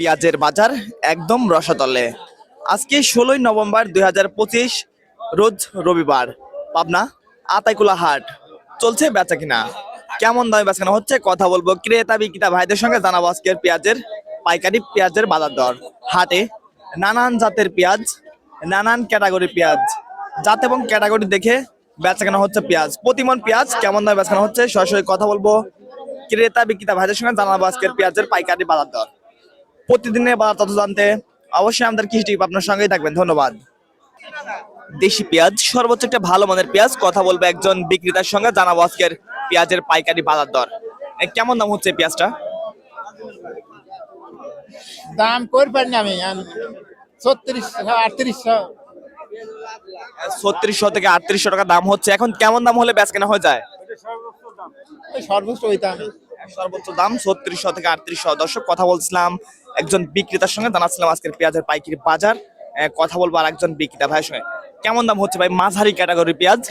পেঁয়াজের বাজার একদম রসাতলে। আজকে ষোলোই নভেম্বর দুই হাজার পঁচিশ, রোজ রবিবার। পাবনা, আতাইকুলা হাট, চলছে বেচা কিনা? কেমন দামে বেচা কিনা হচ্ছে কথা বলব ক্রেতা বিক্রেতা ভাইদের সঙ্গে জানাব আজকের পেঁয়াজের পাইকারি পেঁয়াজের বাজার দর। হাটে নানান জাতের পেঁয়াজ, নানান ক্যাটাগরি পেঁয়াজ। জাত এবং ক্যাটাগরি দেখে বেচা কেনা হচ্ছে পেঁয়াজ। প্রতিমন পেঁয়াজ কেমন দামে বেচা কেনা হচ্ছে সরাসরি কথা বলব। ক্রেতা বিক্রেতা ভাইদের সঙ্গে জানাব আজকের পেঁয়াজের পাইকারি বাজার দর। প্রতিদিনের বাজার তথ্য জানতে অবশ্যই আমাদের কৃষি আপনার সঙ্গেই থাকবেন। ধন্যবাদ। দেশি পেঁয়াজ সর্বোচ্চ একটা ভালো মানের পেঁয়াজ। কথা বলব একজন বিক্রেতার সঙ্গে। জানাব আজকের পেঁয়াজের পাইকারি বাজার দর। কেমন দাম হচ্ছে পেঁয়াজটা? দাম করে পারিনি আমি ছত্রিশশো আটত্রিশশো ছত্রিশশো থেকে আটত্রিশশো টাকা দাম হচ্ছে। এখন কেমন দাম হলে বেচ কেনা হয়ে যায়? ওই সর্বোচ্চ হইতাম। সর্বোচ্চ দাম ছত্রিশশো থেকে আটত্রিশশো দর্শক কথা বলছিলাম একজন বিক্রেতার সঙ্গে। জানাচ্ছিলাম আজকের পেঁয়াজের পাইকারি বাজার। কথা বলব আর একজন বিক্রেতা ভাইয়ের সঙ্গে। কেমন দাম হচ্ছে ভাই? মাঝারি ক্যাটাগরি পেঁয়াজ।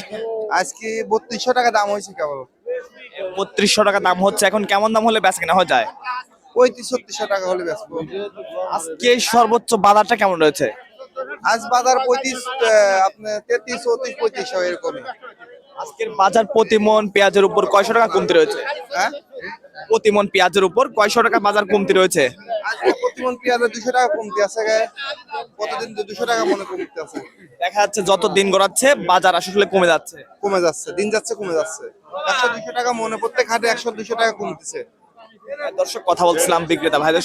আজকে বত্রিশশো টাকা দাম হয়েছে কেবল। বত্রিশশো টাকা দাম হচ্ছে। এখন কেমন দাম হলে বেচ কেনা হয়ে যায়? পঁয়ত্রিশ ছত্রিশশো টাকা হলে বেচবো। আজকে সর্বোচ্চ বাজারটা কেমন রয়েছে? আজ বাজার পঁয়ত্রিশ আপনার তেত্রিশ চৌত্রিশ পঁয়ত্রিশ এরকমই। আজকের বাজার প্রতি মন পেঁয়াজের উপর কয়শো টাকা কমতি রয়েছে? হ্যাঁ? প্রতি মন পেঁয়াজের উপর কয়শো টাকা বাজার কমতি রয়েছে? দুশো টাকা কমতে আছে। প্রতিদিন দুশো টাকা মনে কমতে আছে। দেখা যাচ্ছে যত দিন গড়াচ্ছে বাজার আসলে কমে যাচ্ছে। কমে যাচ্ছে দিন যাচ্ছে কমে যাচ্ছে। একশো দুশো টাকা মনে প্রত্যেক হাটে একশো দুশো টাকা কমতেছে। দর্শক কথা বলছিলাম বিক্রেতা ভাইদের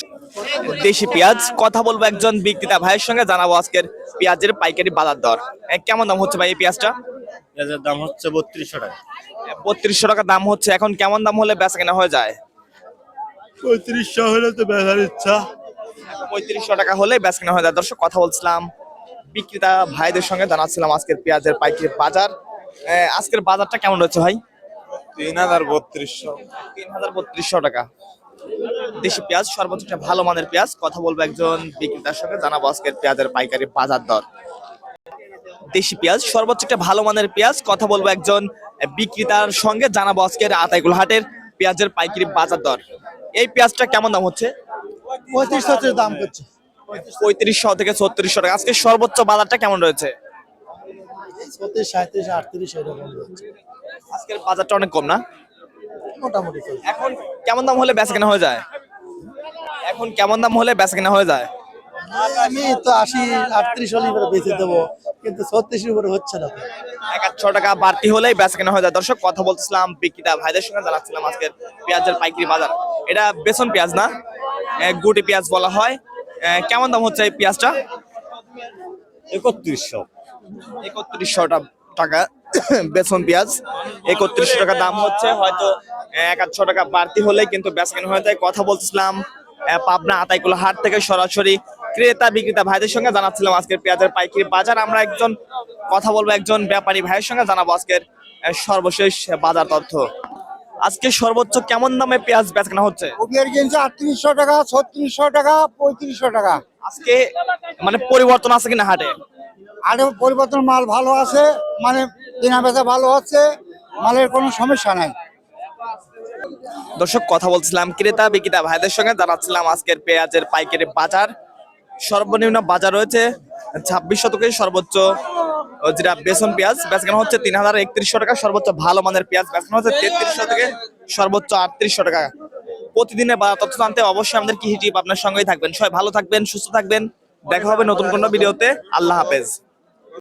দেশি পেঁয়াজ কথা বলব একজন বিক্রেতা ভাইয়ের সঙ্গে জানাব আজকের পেঁয়াজের পাইকারি বাজার দর। কেমন দাম হচ্ছে ভাই এই পেঁয়াজটা? পেঁয়াজের দাম হচ্ছে বত্রিশশো টাকা। বত্রিশশো টাকা দাম হচ্ছে এখন কেমন দাম হলে বেচা কেনা হয়ে যায়? পঁয়ত্রিশশো হলে তো বেচার ইচ্ছা। পঁয়ত্রিশশো টাকা হলে বেচা কেনা হয়ে যায়। দর্শক কথা বলছিলাম বিক্রেতা ভাইদের সঙ্গে জানাচ্ছিলাম আজকের পেঁয়াজের পাইকারি বাজার। আজকের বাজারটা কেমন রয়েছে ভাই? তিন হাজার বত্রিশশো। তিন হাজার বত্রিশশো টাকা। দেশি পেঁয়াজ সর্বোচ্চ একটা ভালো মানের পেঁয়াজ। কথা বলব একজন বিক্রেতার সঙ্গে জানাব আজকের পেঁয়াজের পাইকারি বাজার দর। দেশি পেঁয়াজ সর্বোচ্চ একটা ভালো মানের পেঁয়াজ। কথা বলব একজন বিক্রেতার সঙ্গে জানাব আজকের আতাইকুল হাটের পেঁয়াজের পাইকারি বাজার দর। এই পেঁয়াজটা কেমন দাম হচ্ছে? পঁয়ত্রিশ দাম করছে। পঁয়ত্রিশশো থেকে ছত্রিশশো টাকা। আজকে সর্বোচ্চ বাজারটা কেমন রয়েছে? ছত্রিশ সাঁত্রিশ আটত্রিশ এরকম আজকের বাজারটা অনেক কম না? মোটামুটি এখন কেমন দাম হলে বেচা কেনা হয়ে যায়? এখন কেমন দাম হলে বেচা কেনা হয়ে যায়? আমি তো আশি আটত্রিশ হলে এবারে বেঁচে দেবো কিন্তু ছত্রিশের উপরে হচ্ছে না। এক টাকা বাড়তি হলেই বেচা কেনা হয়ে যায়। দর্শক কথা বলছিলাম বিক্রেতা ভাইদের সঙ্গে জানাচ্ছিলাম আজকের পেঁয়াজের পাইকারি বাজার। এটা বেসন পেঁয়াজ না? গুটি পেঁয়াজ বলা হয়। কেমন দাম হচ্ছে এই পেঁয়াজটা? একত্রিশশো। একত্রিশশো টাকা বেসন পেঁয়াজ। একত্রিশশো টাকা দাম হচ্ছে হয়তো এক আটশো টাকা বাড়তি হলেই কিন্তু বেচা কেনা হয়ে যায়। কথা বলছিলাম পাবনা আতাইকুলা হাট থেকে সরাসরি ক্রেতা বিক্রেতা ভাইদের সঙ্গে জানাচ্ছিলাম আজকের পেঁয়াজের পাইকারি বাজার। আমরা একজন কথা বলব একজন ব্যাপারী ভাইয়ের সঙ্গে জানাব আজকের সর্বশেষ বাজার তথ্য। আজকে সর্বোচ্চ কেমন দামে পেঁয়াজ বেচা হচ্ছে? কবির কিনছে আটত্রিশশো টাকা ছত্রিশশো টাকা পঁয়ত্রিশশো টাকা। আজকে মানে পরিবর্তন আছে কিনা হাটে? আর পরিবর্তন মাল ভালো আছে মানে কেনা বেচা ভালো হচ্ছে মালের কোনো সমস্যা নাই। দর্শক কথা বলছিলাম ক্রেতা বিক্রেতা ভাইদের সঙ্গে জানাচ্ছিলাম আজকের পেঁয়াজের পাইকারি বাজার। সর্বনিম্ন বাজার রয়েছে ছাব্বিশ শতকের সর্বোচ্চ যেটা বেসন পেঁয়াজ, বেচকানো হচ্ছে তিন হাজার একত্রিশশো টাকা, সর্বোচ্চ ভালো মানের পেঁয়াজ, বেচকানো হচ্ছে তেত্রিশশো থেকে সর্বোচ্চ আটত্রিশশো টাকা। প্রতিদিনের বাজার তথ্য জানতে অবশ্যই আমাদের কি হিটিপ আপনার সঙ্গেই থাকবেন। সবাই ভালো থাকবেন, সুস্থ থাকবেন। দেখা হবে নতুন কোনো ভিডিওতে। আল্লাহ হাফেজ।